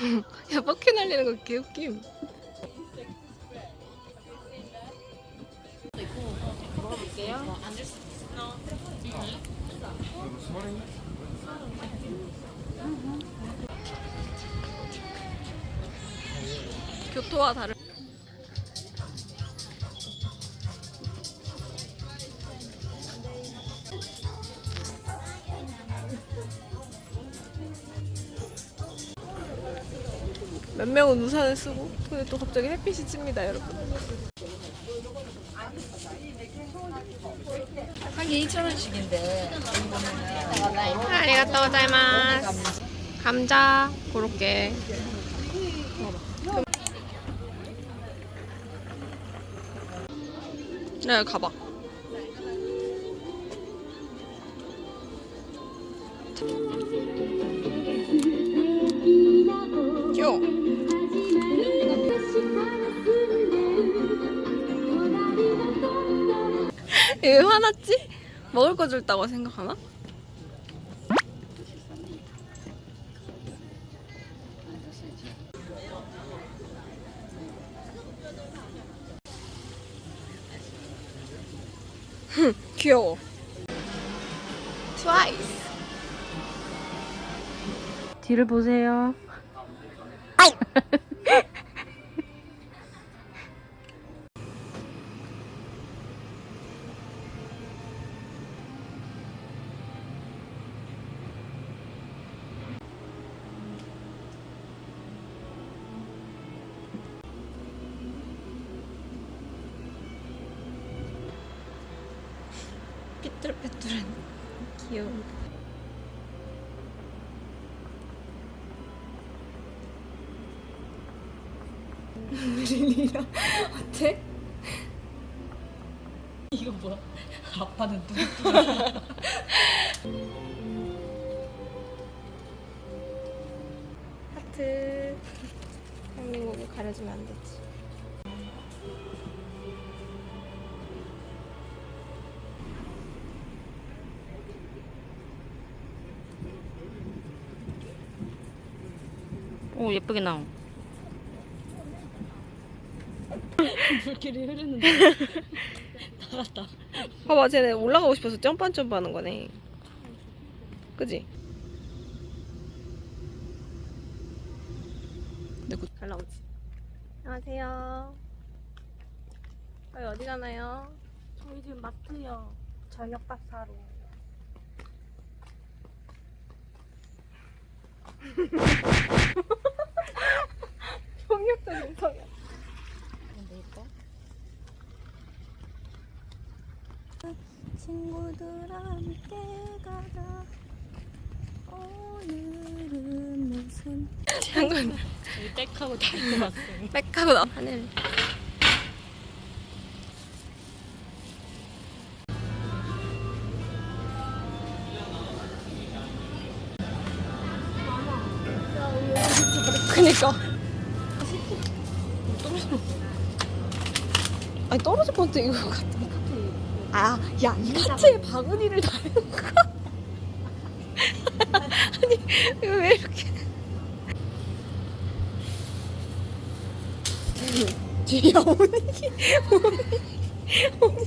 야, 바퀴 날리는 거 개웃김. 교토와 다른 명은 우산을 쓰고 근데 또 갑자기 햇빛이 찝니다 여러분. 한개 2,000원씩인데. 아리가또 고자이마스. 감자 고로케. 네 가봐 얘 화났지? 먹을 거 줬다고 생각하나? 귀여워. 트와이스. 뒤를 보세요. 삐뚤빼뚤한 귀여운. 릴리랑 어때? 이거 뭐야? 아빠는 누구? 하트. 한민국을 가려주면 안 되지. 오 예쁘게 나옴. 불길이 흐르는데 나갔다. 봐봐, 쟤네 올라가고 싶어서 점프한 점프 하는 거네. 그지? 누구? 잘 나오지? 안녕하세요. 저희 어디 가나요? 저희 지금 마트요. 저녁밥 사러. 폭력적인 성향. 근데 이뻐? 친구들 함께 가자. 오늘은 무슨 장군 다 입고 왔어요. 빽하고 나. 하늘. 그니까. 아니 떨어질 것 같아 이거 같아. 아, 야, 이 카트에 바구니를 다는 거. 아니, 왜 이렇게. 뒤에 어머니. 어머니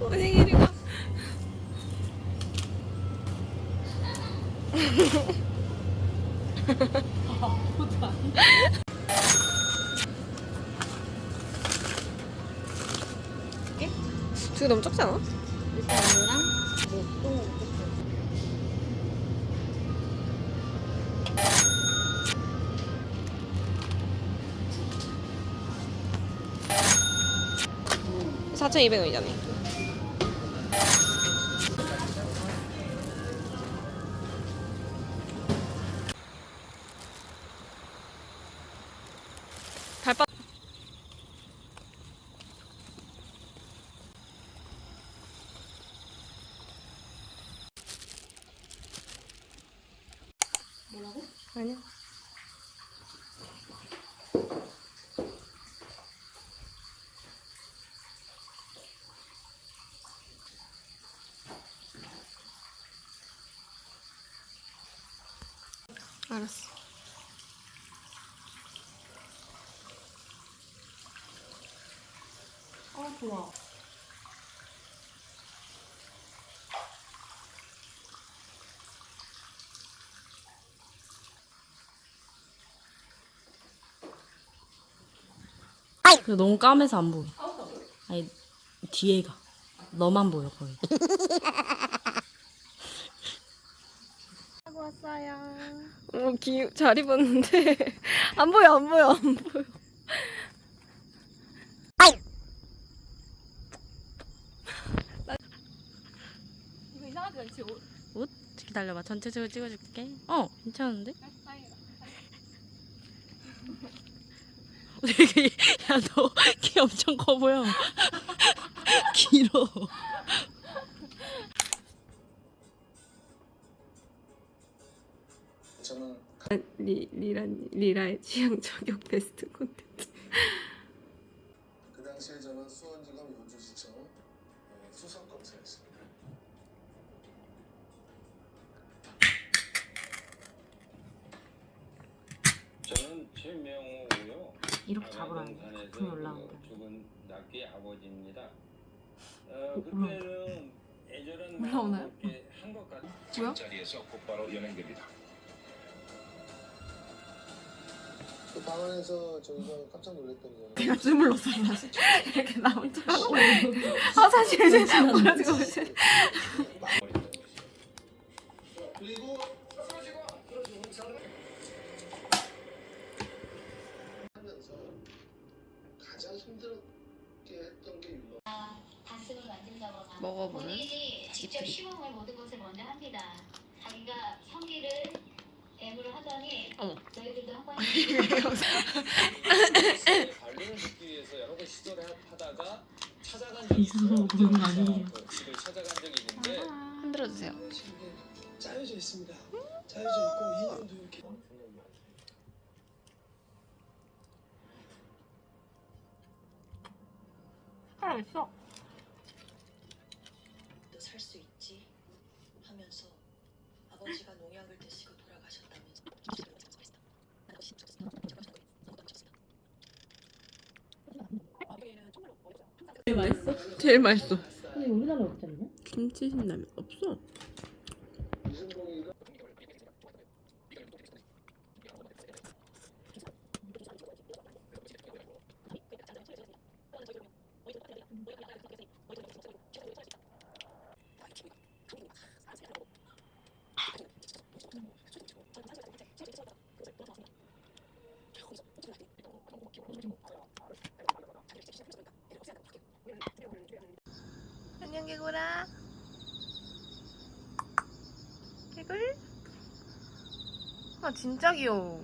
어머니? 이리가 두개 너무 작지 않아? 일단 이랑 뭐 목동 3,200원이잖아. 달빠 뭐라고? 아니야. 알았어. 아 좋아. 그 너무 까매서 안 보여. 아니 뒤에가 너만 보여 거의. 하고 왔어요. 어, 기, 잘 입었는데 안 보여, 안 보여, 안 보여. 나- 이거 이상하지 않지? 옷, 옷 기다려봐 전체적으로 찍어줄게. 어 괜찮은데? 되게 야너 키 엄청 커 보여. 길어. 저는 리, 리라, 리라의 취향 저격 베스트 콘텐츠. 그 당시에 저는 수원지검 요주시청 예, 수석검사였습니다. 저는 최명호고요. 이렇게 잡으라는 거야. 아산에서 부품 올라온다. 그 죽은 낙기 아버지입니다. 어, 올라온다. 그때는 애절한 올라오나요? 한것 같. 뭐야? 자리에서 곧바로 연행됩니다. 그 방안에서 저희가 깜짝 놀랐던 거는 내가 주물렀어 사실 이렇게 나 혼자 아 이제 그래가지고 이제 그리고 하면서 가장 힘들게 했던 게 유머. 가슴을 만진다거나. 먹어보는 본인이 직접 시범을 모든 것을 먼저 합니다. 자기가 성기를 애무를 하더니 어머. 너희들도 한 번에 관리를 듣기 위해서 여러 번 시도를 하다가 찾아간 적이 이상한. 거 보는 거 아니에요? 그 집을 찾아간 적이 있는데 흔들어 주세요. 이게 짜여져 있습니다. 짜여져 있고 인연도 이렇게 살아있어. 살수 있지 하면서 아버지가 농약을 드시고 돌아가셨어요. 제일 맛있어? 제일 맛있어. 근데 우리나라에 없지 않냐? 김치 신라면 없어. 안녕 개구라. 개굴? 아 진짜 귀여워.